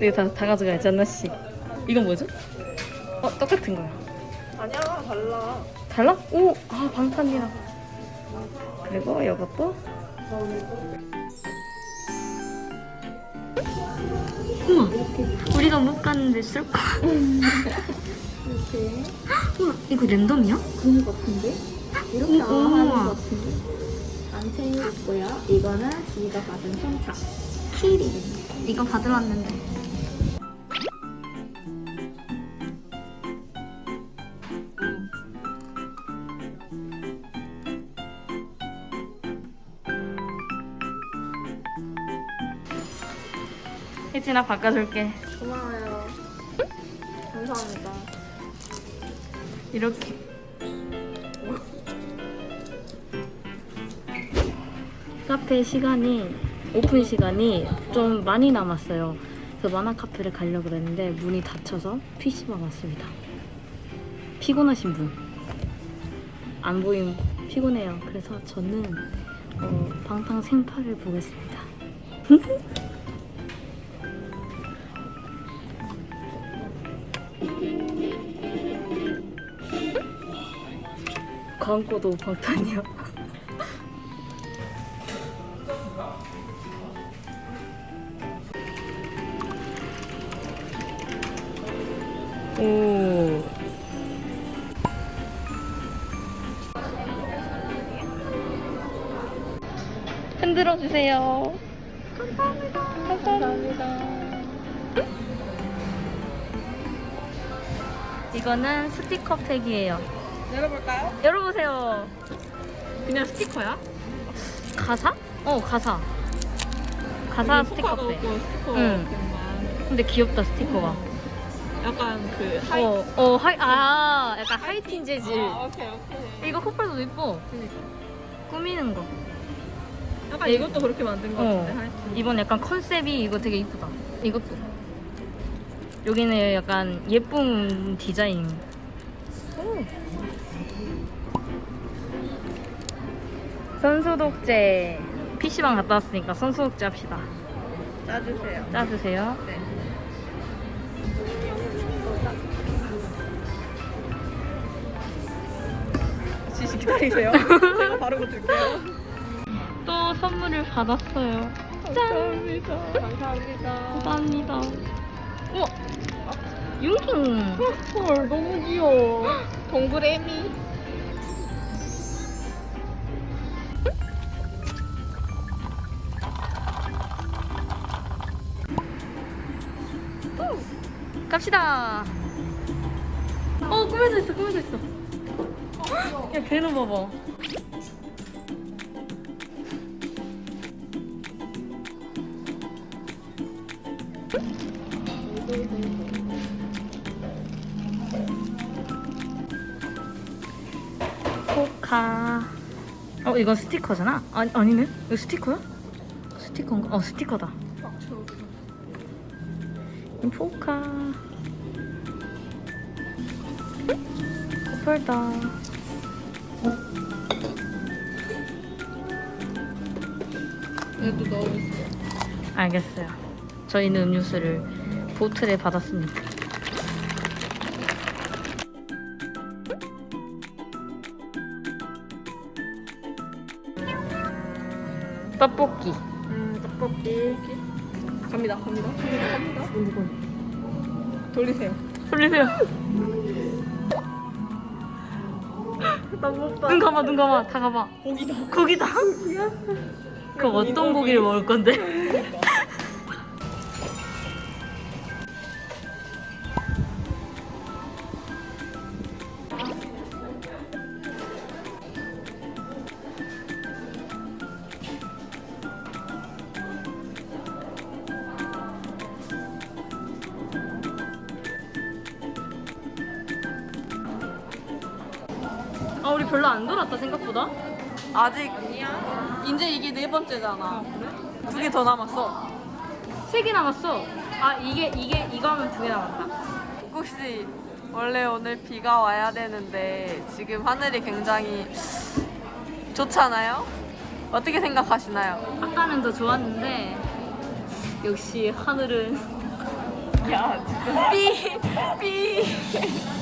이거 다, 다 가져가야지, 하나씩. 이건 뭐죠? 어, 똑같은 거야. 아니야 달라. 달라? 오! 아, 방탄이랑. 그리고 이것도. 우와! 우리가 못 갔는데 쓸까? 이렇게 우와, 이거 랜덤이야? 그런 것 같은데? 이렇게 음, 안 하는. 것 같은데? 안채 있고요. 이거는 지희가 받은 손차. 키리. 이거 받으렀는데. 혜진아 바꿔줄게. 고마워요. 감사합니다. 이렇게. 카페 시간이 오픈 시간이 좀 많이 남았어요. 그래서 만화 카페를 가려고 그랬는데 문이 닫혀서 PC방 왔습니다. 피곤하신 분. 안 보임 피곤해요. 그래서 저는 어, 방탕 생파를 보겠습니다. 광고도 방탄이야. 오. 흔들어 주세요. 감사합니다. 감사합니다. 이거는 스티커 팩이에요. 열어볼까요? 열어보세요. 그냥 스티커야? 가사? 어, 가사. 가사 스티커. 없고 스티커 응. 근데 귀엽다, 스티커가. 약간 그 하이. 어, 어, 하이, 아, 약간 하이틴 재질. 아 오케이 오케이. 이거 코팔도 이뻐. 그니까. 꾸미는 거. 약간 이- 이것도 그렇게 만든 거 어. 같은데 하이틴. 이번 약간 컨셉이 이거 되게 이쁘다. 이것도. 여기는 약간 예쁜 디자인. 오. 손소독제. PC방 갔다 왔으니까 손소독제 합시다. 짜주세요. 짜주세요. 네. 지시 기다리세요. 제가 바르고 줄게요. 또 선물을 받았어요. 감사합니다. 감사합니다. 감사합니다. 우와! 융킹! 헐 너무 귀여워. 동그레미. 갑시다! 어, 꾸며져 있어, 꾸며져 있어. 야, 배는 봐봐. 포카. 어, 이건 스티커잖아? 아니, 아니네? 이거 스티커야? 스티커인가? 어, 스티커다. 이 포카. 커플다. 얘도 넣어주세요. 알겠어요. 저희는 음료수를 보틀에 받았습니다. 떡볶이. 음 떡볶이. 갑니다. 갑니다. 갑니다. 갑니다. 돌리세요. 돌리세요. 나못 봐. 눈 감아, 눈 감아. 다 감아. 고기다. 고기다. 그럼 어떤 고기를 먹을 건데? 별로 안 돌았다 생각보다. 아직. 이제 이게 네 번째잖아. 두 개 더 남았어. 세 개 남았어. 아 이게 이게 이거 하면 두 개 남았다. 혹시 원래 오늘 비가 와야 되는데 지금 하늘이 굉장히 좋잖아요. 어떻게 생각하시나요? 아까는 더 좋았는데 역시 하늘은 야 진짜 삐 삐.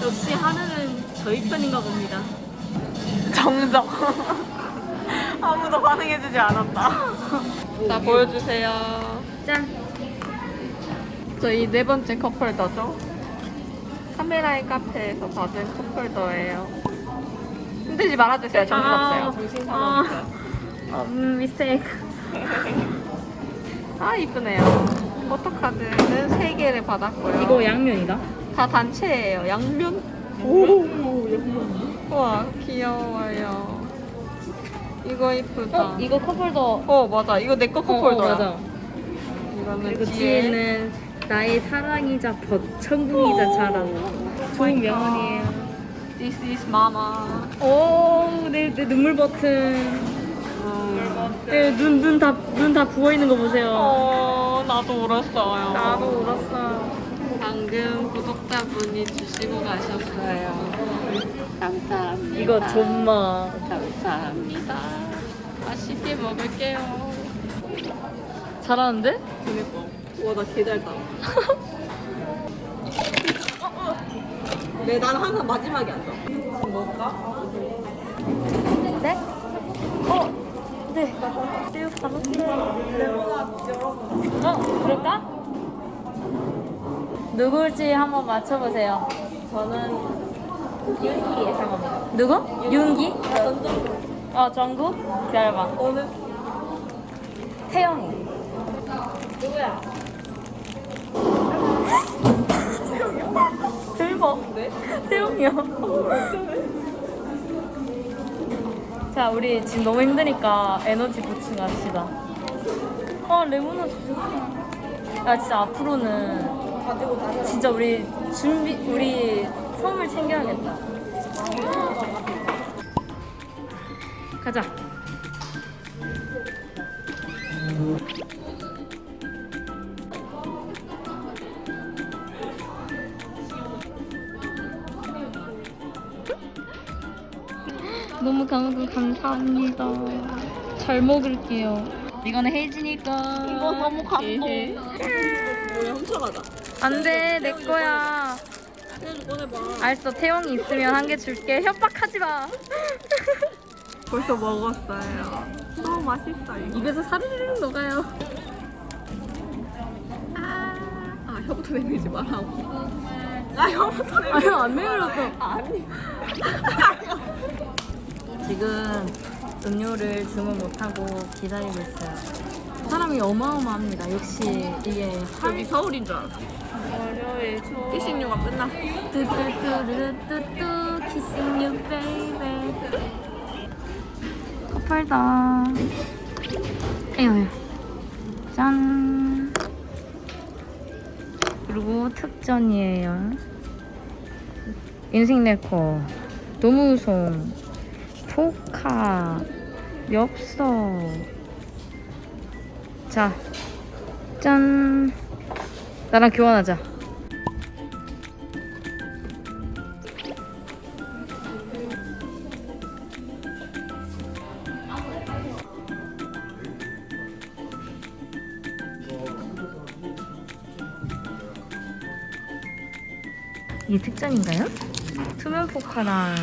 역시 하늘은 저희 편인가 봅니다. 정정. 아무도 반응해주지 않았다. 자 보여주세요. 짠. 저희 네 번째 컵홀더죠. 카메라의 카페에서 받은 컵홀더예요. 흔들지 말아주세요. 정신없어요. 아, 정신 아. 사나웠어요. 어, 음, 미스테이크. 아 이쁘네요. 포토카드는 3개를 받았고요. 이거 양면이다. 다 단체예요. 양면? 오, 양면. 와, 귀여워요. 이거 이쁘다. 어, 이거 컵홀더. 어, 맞아. 이거 내 거 컵홀더야. 어, 맞아. 이거는 그리고 뒤에 뒤에는 나의 사랑이자 벗, 천국이자 자랑. 좋은 명언이에요. This is mama. 오, 내, 내 눈물 버튼. 네, 눈, 눈 다, 눈 다 부어있는 거 보세요. 어, 나도 울었어요. 나도 울었어. 방금 구독자분이 주시고 가셨어요. 감사합니다. 이거 존마. 감사합니다. 맛있게 먹을게요. 잘하는데? 와, 나 개잘 따. 네, 나는 항상 마지막에 앉아. 먹을까? 네? 어? 네. 새우 받았어요. 어? 그럴까? 누굴지 한번 맞춰보세요. 저는 윤기 예상합니다. 누구? 윤기? 전정국. 어, 정국? 기다려봐. 너는 태영이. 누구야? 대박. 네? 태영이야. 자, 우리 지금 너무 힘드니까 에너지 보충합시다. 어, 레모나 좋다. 야, 진짜 앞으로는 가지고 나서 진짜 우리 준비, 우리 선물 챙겨야겠다. 가자. 너무 감동 감사합니다. 잘 먹을게요. 이거는 혜진이 거. 이거 너무 감동. 뭐야 훔쳐가자. 안돼 내 거야. 꺼내봐. 알았어 태영이 있으면 한 개 줄게. 협박하지 마. 벌써 먹었어요. 너무 맛있어요. 입에서 사르르 녹아요. 아, 혀부터 내밀지 말라고. 아, 혀부터 내밀지 아유 안 내밀었어. 아니. 지금 음료를 주문 못하고 기다리고 있어요. 사람이 어마어마합니다. 역시 이게 여기 서울인 줄 알았어. 월요일 초. 피싱류가 끝났어. 뚜뚜뚜루뚜뚜 kissing you baby. 커플다. 에휴. 짠. 그리고 특전이에요. 인생 네코, 노무송, 포카, 엽서. 자, 짠. 나랑 교환하자. 이게 특전인가요? 투명 포카랑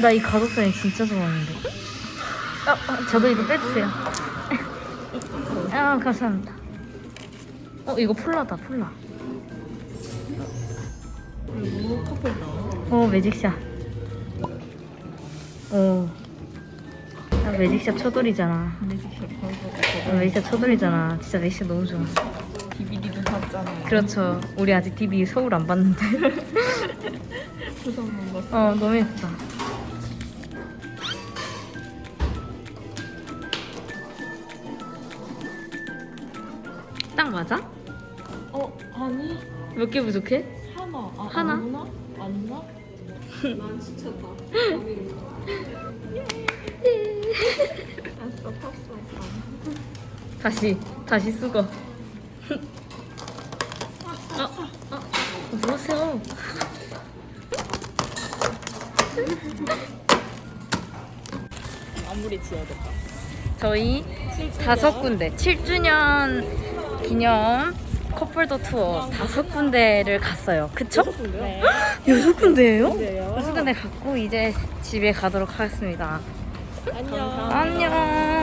나 이 가독선이 진짜 좋아하는데 어, 어, 저도 이거 빼주세요 아 감사합니다. 어 이거 폴라다 폴라. 그리고 커플다. 어 매직샷 어. 아, 매직샷 초돌이잖아. 매직샷 어, 매직샷 초돌이잖아. 진짜 매직샷 너무 좋아. DVD도 샀잖아요. 그렇죠. 우리 아직 DB 서울 안 봤는데. 부산 봤어. 어 너무 예쁘다 딱 맞아? 어 아니 몇 개 부족해? 하나. 아, 하나? 아니나? 아니나? 난 지쳤다. 됐어, 탔어. 다시 다시 쓰고 어, 어, 어, 뭐하세요? 마무리 지어야겠다. 저희 다섯 군데 7주년 기념 커플도 투어 다섯 군데를 갔어요. 그쵸? 네. 여섯 군데예요? 여섯 군데 갔고 이제 집에 가도록 하겠습니다. 안녕. 안녕.